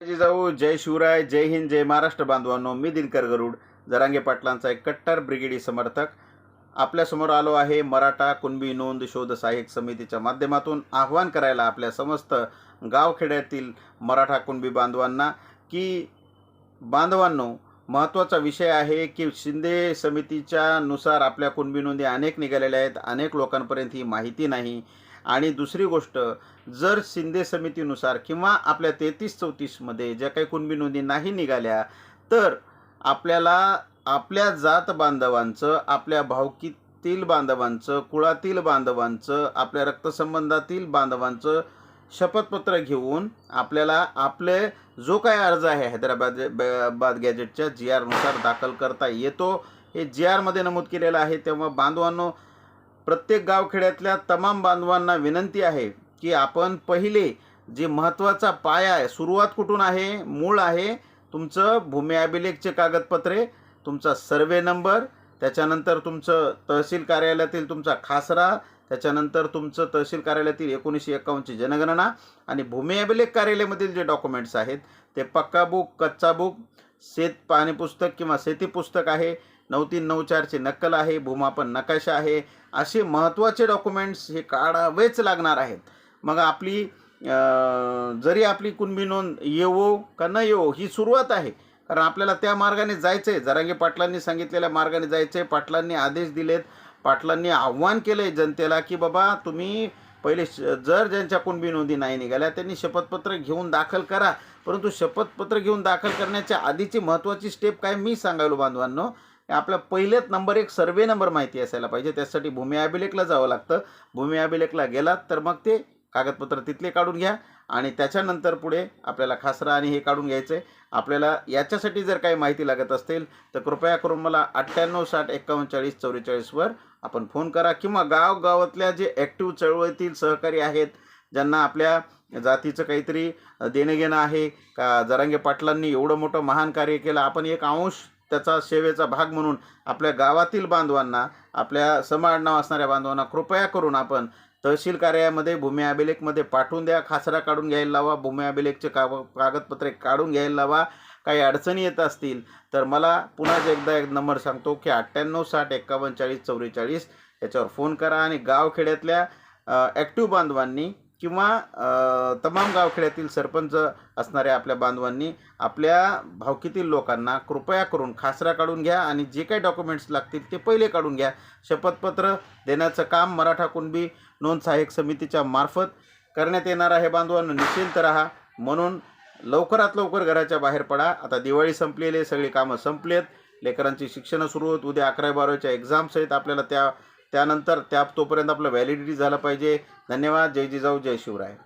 जिजाऊ जय शिवराय जय हिंद जय महाराष्ट्र बांधवांनो मी दिनकर गरुड जरांगे पाटलांचा एक कट्टर ब्रिगेडी समर्थक. आपल्यासमोर आलो आहे मराठा कुणबी नोंद शोध सहाय्यक समितीच्या माध्यमातून. आव्हान करायला आपल्या समस्त गावखेड्यातील मराठा कुणबी बांधवांना की बांधवांनो महत्त्वाचा विषय आहे की शिंदे समितीच्या नुसार आपल्या कुणबी नोंदी अनेक निघालेल्या आहेत अनेक लोकांपर्यंत ही माहिती नाही. आणि दुसरी गोष्ट जर शिंदे समितीनुसार किंवा आपल्या तेहतीस चौतीसमध्ये ज्या काही कुणबी नोंदी नाही निघाल्या तर आपल्याला आपल्या जात बांधवांचं आपल्या भावकीतील बांधवांचं कुळातील बांधवांचं आपल्या रक्तसंबंधातील बांधवांचं शपथपत्र घेऊन आपल्याला आपले जो काय अर्ज आहे हैदराबाद बाद गॅजेटच्या जी आरनुसार दाखल करता येतो. हे जी आरमध्ये नमूद केलेलं आहे. तेव्हा बांधवांनो प्रत्येक गावखेड्यातल्या तमाम बांधवांना विनंती आहे की आपण पहिले जे महत्त्वाचा पाया आहे सुरुवात कुठून आहे मूळ आहे तुमचं भूमी अभिलेखचे कागदपत्रे तुमचा सर्वे नंबर त्याच्यानंतर तुमचं तहसील कार्यालयातील तुमचा खासरा त्याच्यानंतर तुमचं तहसील कार्यालयातील एकोणीसशे एकावन्नची जनगणना आणि भूमी अभिलेख कार्यालयामधील जे डॉक्युमेंट्स आहेत ते पक्का बुक कच्चा बुक शेत पाणी पुस्तक किंवा शेती पुस्तक आहे नऊ तीन नऊ चारचे नक्कल आहे भूमापन नकाशा आहे असे महत्त्वाचे डॉक्युमेंट्स हे काढावेच लागणार आहेत. मग आपली जरी आपली कुणबी नोंद येवो का न येवो ही सुरुवात आहे. कारण आपल्याला त्या मार्गाने जायचं आहे जरांगे पाटलांनी सांगितलेल्या मार्गाने जायचं आहे पाटलांनी आदेश दिलेत. पाटलांनी आव्हान केलं आहे जनतेला की बाबा तुम्ही पहिले श- जर ज्यांच्या कुणबी नोंदी नाही निघाल्या त्यांनी शपथपत्र घेऊन दाखल करा. परंतु शपथपत्र घेऊन दाखल करण्याच्या आधीची महत्त्वाची स्टेप काय मी सांगायलो बांधवांनो? आपला पहिलेच नंबर एक सर्वे नंबर माहिती असायला पाहिजे. त्यासाठी भूमी अभिलेखला जावं लागतं. भूमी अभिलेखला गेलात तर मग ते कागदपत्र तिथले काढून घ्या आणि त्याच्यानंतर पुढे आपल्याला खासरा आणि हे काढून घ्यायचं. आहे आपल्याला याच्यासाठी जर काही माहिती लागत असेल तर कृपया करून मला अठ्ठ्याण्णव साठ एकावन्न चाळीस चौवेचाळीसवर आपण फोन करा किंवा गावगावातल्या जे ॲक्टिव्ह चळवळीतील सहकारी आहेत ज्यांना आपल्या जातीचं काहीतरी देणंघेणं आहे का जरांगे पाटलांनी एवढं मोठं महान कार्य केलं आपण एक अंश त्याचा सेवेचा भाग म्हणून आपल्या गावातील बांधवांना आपल्या समाडनाव असणाऱ्या बांधवांना कृपया करून आपण तहसील कार्यालयामध्ये भूमी अभिलेखमध्ये पाठवून द्या खासरा काढून घ्यायला लावा भूमी अभिलेखचे काग कागदपत्रे काढून घ्यायला लावा काही अडचणी येत असतील तर मला पुन्हा एकदा एक नंबर सांगतो की अठ्ठ्याण्णव साठ एकावन्न चाळीस चौवेचाळीस याच्यावर फोन करा आणि गावखेड्यातल्या ॲक्टिव्ह बांधवांनी किंवा तमाम गावखेड्यातील सरपंच असणाऱ्या आपल्या बांधवांनी आपल्या भावकीतील लोकांना कृपया करून खासरा काढून घ्या आणि जे काही डॉक्युमेंट्स लागतील ते पहिले काढून घ्या. शपथपत्र देण्याचं काम मराठा कुणबी नोंद सहाय्यक समितीच्या मार्फत करण्यात येणार आहे. बांधवांना निश्चिंत राहा. म्हणून लवकरात लवकर घराच्या बाहेर पडा. आता दिवाळी संपलेली आहे. सगळी कामं संपलेत. लेकरांची शिक्षणं सुरू होत. उद्या अकरावी बारावीच्या एक्झाम्स आहेत आपल्याला त्या त्यानंतर त्या तोपर्यंत आपलं व्हॅलिडिटी झालं पाहिजे. धन्यवाद. जय जिजाऊ जय शिवराय.